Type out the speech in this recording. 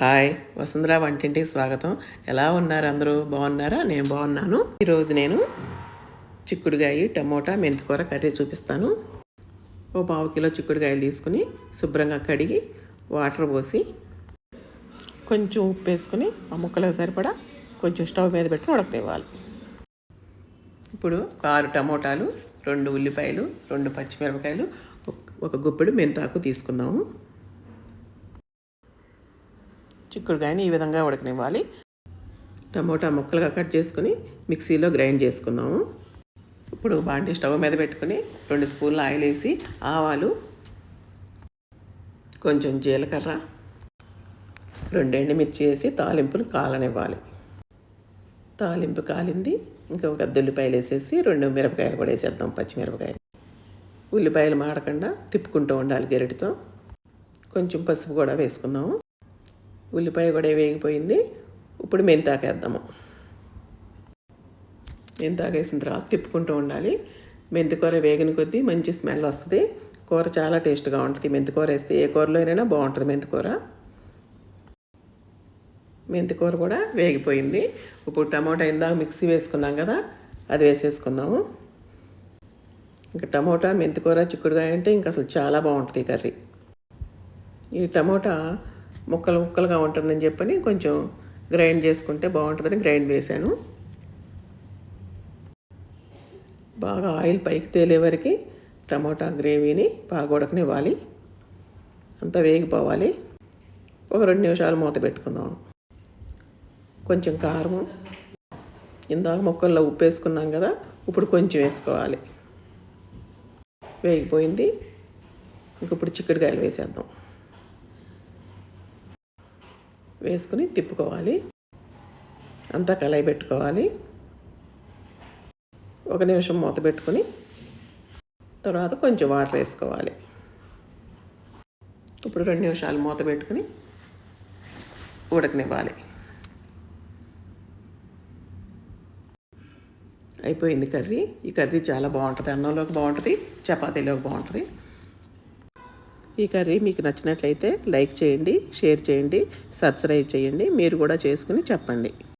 Hi Vasundhara వంటింటికి స్వాగతం. ఎలా ఉన్నారు అందరూ? బాగున్నారా? నేను బాగున్నాను. ఈరోజు నేను చిక్కుడుగాయ టమోటా మెంతికూర కర్రీ చూపిస్తాను. ఓ పావు కిలో చిక్కుడుగాయలు తీసుకుని శుభ్రంగా కడిగి వాటర్ పోసి కొంచెం ఉప్పు వేసుకుని ఆ ముక్కలకు సరిపడా కొంచెం స్టవ్ మీద పెట్టుకుని ఉడకనివ్వాలి. ఇప్పుడు ఆరు టమోటాలు రెండు ఉల్లిపాయలు రెండు పచ్చిమిరపకాయలు ఒక- ఒక గుప్పెడు మెంతాకు తీసుకుందాము. చిక్కుడుకాయని ఈ విధంగా ఉడకనివ్వాలి. టమోటా ముక్కలుగా కట్ చేసుకుని మిక్సీలో గ్రైండ్ చేసుకుందాము. ఇప్పుడు బాండి స్టవ్ మీద పెట్టుకుని రెండు స్పూన్లు ఆయిల్ వేసి ఆవాలు కొంచెం జీలకర్ర రెండు ఎండుమిర్చి వేసి తాలింపులు కాలనివ్వాలి. తాలింపు కాలింది. ఇంకా ఒక పెద్ద ఉల్లిపాయలు వేసేసి రెండు మిరపకాయలు కూడా వేసేద్దాం పచ్చిమిరపకాయలు. ఉల్లిపాయలు మాడకుండా తిప్పుకుంటూ ఉండాలి గెరటితో. కొంచెం పసుపు కూడా వేసుకుందాము. ఉల్లిపాయ కూడా వేగిపోయింది. ఇప్పుడు మెంతాకేద్దాము మెంతాకేసిన తర్వాత తిప్పుకుంటూ ఉండాలి. మెంతికూర వేగిన కొద్దీ మంచి స్మెల్ వస్తుంది. కూర చాలా టేస్ట్గా ఉంటుంది. మెంతికూర వేస్తే ఏ కూరలో అయినా బాగుంటుంది మెంతికూర. మెంతికూర కూడా వేగిపోయింది. ఇప్పుడు టమాటా ఇందాక మిక్సీ వేసుకున్నాం కదా అది వేసేసుకుందాము. ఇంకా టమోటా మెంతికూర చిక్కుడుకాయ అంటే ఇంకా అసలు చాలా బాగుంటుంది ఈ కర్రీ. ఈ టమోటా ముక్కలు ముక్కలుగా ఉంటుందని చెప్పని కొంచెం గ్రైండ్ చేసుకుంటే బాగుంటుందని గ్రైండ్ వేశాను. బాగా ఆయిల్ పైకి తేలే వరకు టమోటా గ్రేవీని బాగా ఉడకనివ్వాలి. అంతా వేగిపోవాలి. ఒక రెండు నిమిషాలు మూత పెట్టుకుందాం. కొంచెం కారం ఇందాక ముక్కల్లో ఉప్పు వేసుకున్నాం కదా ఇప్పుడు కొంచెం వేసుకోవాలి. వేగిపోయింది. ఇంక ఇప్పుడు చిక్కుడుకాయలు వేసేద్దాం. వేసుకుని తిప్పుకోవాలి. అంతా కలయి పెట్టుకోవాలి. ఒక నిమిషం మూత పెట్టుకొని తర్వాత కొంచెం వాటర్ వేసుకోవాలి. ఇప్పుడు రెండు నిమిషాలు మూత పెట్టుకుని ఉడకనివ్వాలి. అయిపోయింది కర్రీ. ఈ కర్రీ చాలా బాగుంటుంది. అన్నంలోకి బాగుంటుంది చపాతీలోకి బాగుంటుంది. ఈ కర్రీ మీకు నచ్చినట్లయితే లైక్ చేయండి షేర్ చేయండి సబ్స్క్రైబ్ చేయండి. మీరు కూడా చేసుకుని చెప్పండి.